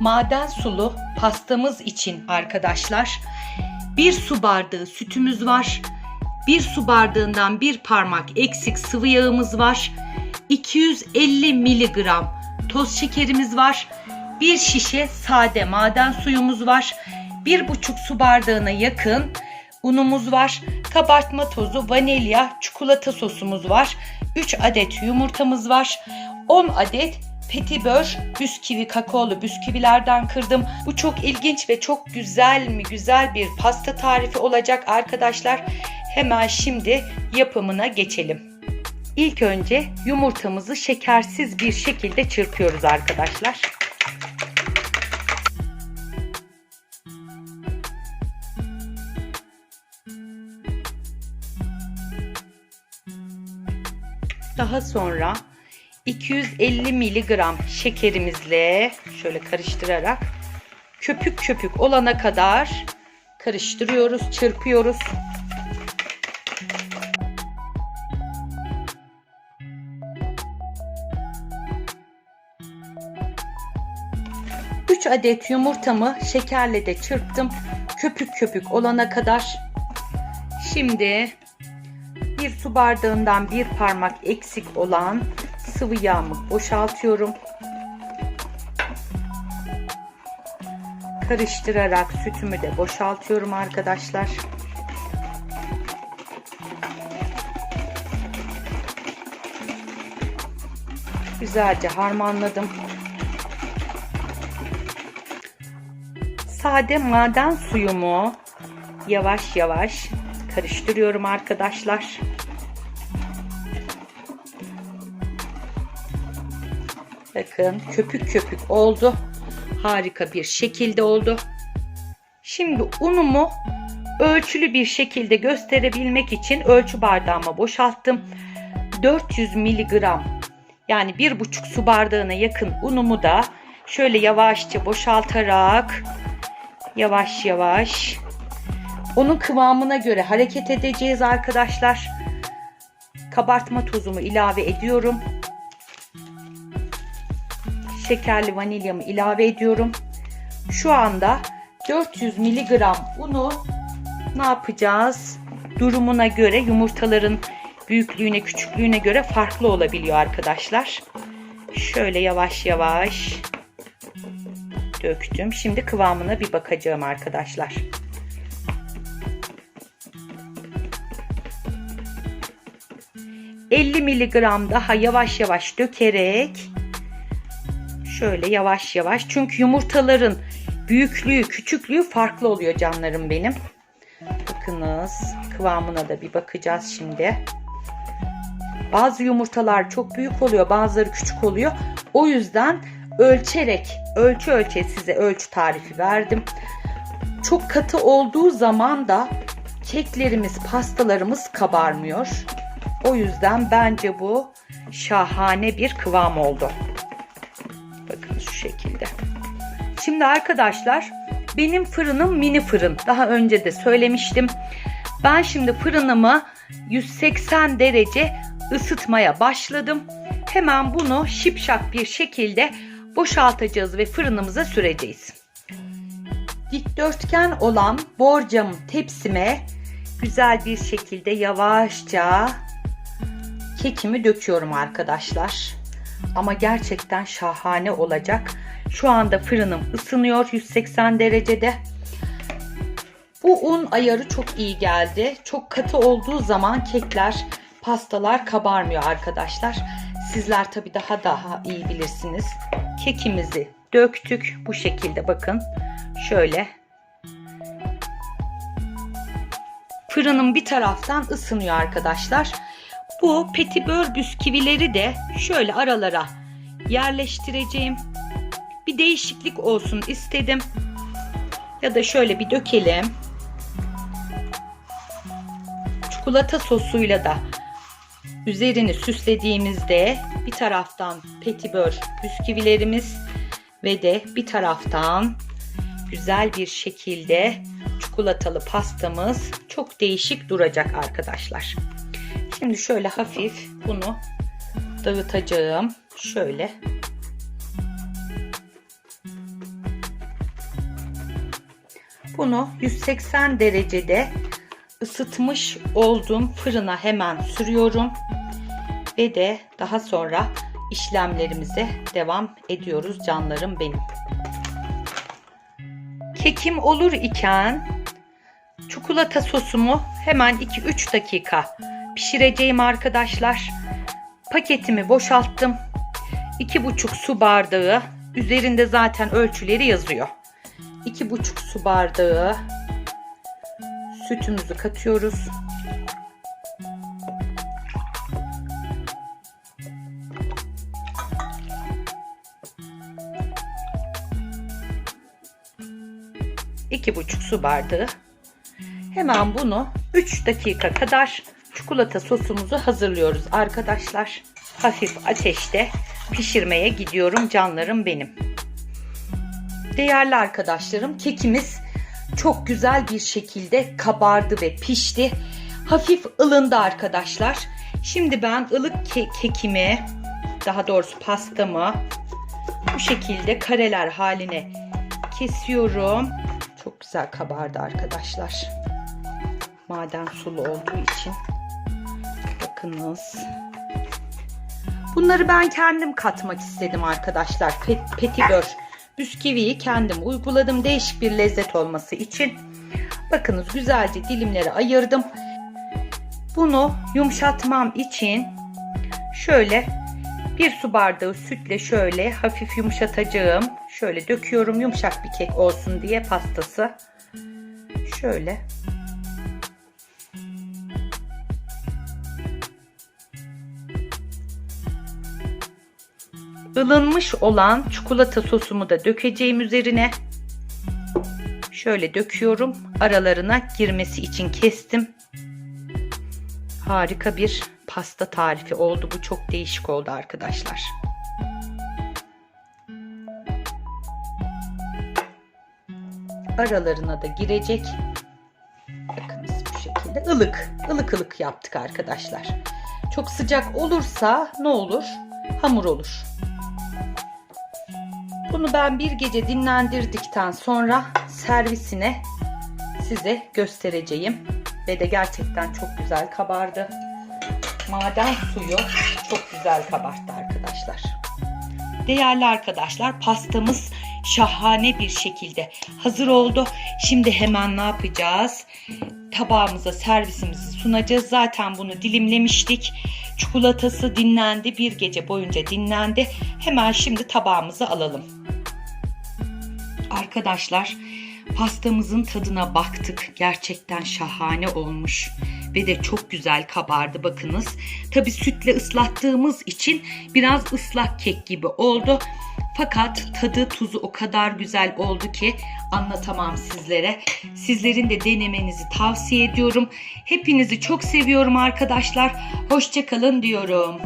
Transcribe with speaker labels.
Speaker 1: maden sulu pastamız için arkadaşlar bir su bardağı sütümüz var. Bir su bardağından bir parmak eksik sıvı yağımız var. 250 miligram toz şekerimiz var. Bir şişe sade maden suyumuz var. Bir buçuk su bardağına yakın unumuz var. Kabartma tozu, vanilya, çikolata sosumuz var. 3 adet yumurtamız var. 10 adet petibör bisküvi kakaolu bisküvilerden kırdım. Bu çok ilginç ve çok güzel mi güzel bir pasta tarifi olacak arkadaşlar. Hemen şimdi yapımına geçelim. İlk önce yumurtamızı şekersiz bir şekilde çırpıyoruz arkadaşlar. Daha sonra 250 miligram şekerimizle şöyle karıştırarak köpük köpük olana kadar karıştırıyoruz, çırpıyoruz. Üç adet yumurtamı şekerle de çırptım. Köpük köpük olana kadar. Şimdi bir su bardağından bir parmak eksik olan sıvı yağımı boşaltıyorum. Karıştırarak sütümü de boşaltıyorum arkadaşlar. Güzelce harmanladım. Sade maden suyumu yavaş yavaş karıştırıyorum arkadaşlar. Bakın köpük köpük oldu. Harika bir şekilde oldu. Şimdi unumu ölçülü bir şekilde gösterebilmek için ölçü bardağıma boşalttım. 400 miligram yani bir buçuk su bardağına yakın unumu da şöyle yavaşça boşaltarak yavaş yavaş onun kıvamına göre hareket edeceğiz arkadaşlar. Kabartma tozumu ilave ediyorum. Şekerli vanilyamı ilave ediyorum. Şu anda 400 miligram unu ne yapacağız? Durumuna göre yumurtaların büyüklüğüne küçüklüğüne göre farklı olabiliyor arkadaşlar. Şöyle yavaş yavaş döktüm. Şimdi kıvamına bir bakacağım arkadaşlar. ...50 miligram daha yavaş yavaş dökerek... ...şöyle yavaş yavaş... ...çünkü yumurtaların büyüklüğü, küçüklüğü farklı oluyor canlarım benim. Bakınız kıvamına da bir bakacağız şimdi. Bazı yumurtalar çok büyük oluyor, bazıları küçük oluyor. O yüzden ölçerek, ölçü ölçe size ölçü tarifi verdim. Çok katı olduğu zaman da keklerimiz, pastalarımız kabarmıyor. O yüzden bence bu şahane bir kıvam oldu. Şimdi arkadaşlar benim fırınım mini fırın. Daha önce de söylemiştim. Ben şimdi fırınımı 180 derece ısıtmaya başladım. Hemen bunu şipşak bir şekilde boşaltacağız ve fırınımıza süreceğiz. Dikdörtgen olan borcam tepsime güzel bir şekilde yavaşça kekimi döküyorum arkadaşlar. Ama gerçekten şahane olacak. Şu anda fırınım ısınıyor 180 derecede. Bu un ayarı çok iyi geldi. Çok katı olduğu zaman kekler, pastalar kabarmıyor arkadaşlar. Sizler tabii daha daha iyi bilirsiniz. Kekimizi döktük bu şekilde bakın. Şöyle. Fırınım bir taraftan ısınıyor arkadaşlar. Bu petibör bisküvileri de şöyle aralara yerleştireceğim. Bir değişiklik olsun istedim. Ya da şöyle bir dökelim. Çikolata sosuyla da üzerini süslediğimizde bir taraftan petibör bisküvilerimiz ve de bir taraftan güzel bir şekilde çikolatalı pastamız çok değişik duracak arkadaşlar. Şimdi şöyle hafif bunu dağıtacağım. Şöyle. Bunu 180 derecede ısıtmış olduğum fırına hemen sürüyorum. Ve de daha sonra işlemlerimize devam ediyoruz canlarım benim. Kekim olur iken çikolata sosumu hemen 2-3 dakika pişireceğim arkadaşlar. Paketimi boşalttım. 2,5 su bardağı üzerinde zaten ölçüleri yazıyor. 2,5 su bardağı sütümüzü katıyoruz. İki buçuk su bardağı. Hemen bunu 3 dakika kadar çikolata sosumuzu hazırlıyoruz arkadaşlar. Hafif ateşte pişirmeye gidiyorum canlarım benim. Değerli arkadaşlarım kekimiz çok güzel bir şekilde kabardı ve pişti. Hafif ılındı arkadaşlar. Şimdi ben ılık ke- kekimi daha doğrusu pastamı bu şekilde kareler haline kesiyorum. Çok güzel kabardı arkadaşlar. Maden sulu olduğu için. Bakınız. Bunları ben kendim katmak istedim arkadaşlar. Pet, petibör bisküviyi kendim uyguladım. Değişik bir lezzet olması için. Bakınız güzelce dilimleri ayırdım. Bunu yumuşatmam için şöyle bir su bardağı sütle şöyle hafif yumuşatacağım. Şöyle döküyorum yumuşak bir kek olsun diye pastası. Şöyle. Ilınmış olan çikolata sosumu da dökeceğim üzerine. Şöyle döküyorum. Aralarına girmesi için kestim. Harika bir pasta tarifi oldu. Bu çok değişik oldu arkadaşlar. Aralarına da girecek. Bakınız bu şekilde ılık, ılık ılık yaptık arkadaşlar. Çok sıcak olursa ne olur? Hamur olur. Bunu ben bir gece dinlendirdikten sonra servisine size göstereceğim. Ve de gerçekten çok güzel kabardı. Maden suyu çok güzel kabarttı arkadaşlar. Değerli arkadaşlar pastamız şahane bir şekilde hazır oldu. Şimdi hemen ne yapacağız? Tabağımıza servisimizi sunacağız. Zaten bunu dilimlemiştik. Çikolatası dinlendi. Bir gece boyunca dinlendi. Hemen şimdi tabağımıza alalım. Arkadaşlar pastamızın tadına baktık. Gerçekten şahane olmuş ve de çok güzel kabardı bakınız. Tabi sütle ıslattığımız için biraz ıslak kek gibi oldu. Fakat tadı tuzu o kadar güzel oldu ki anlatamam sizlere. Sizlerin de denemenizi tavsiye ediyorum. Hepinizi çok seviyorum arkadaşlar. Hoşçakalın diyorum.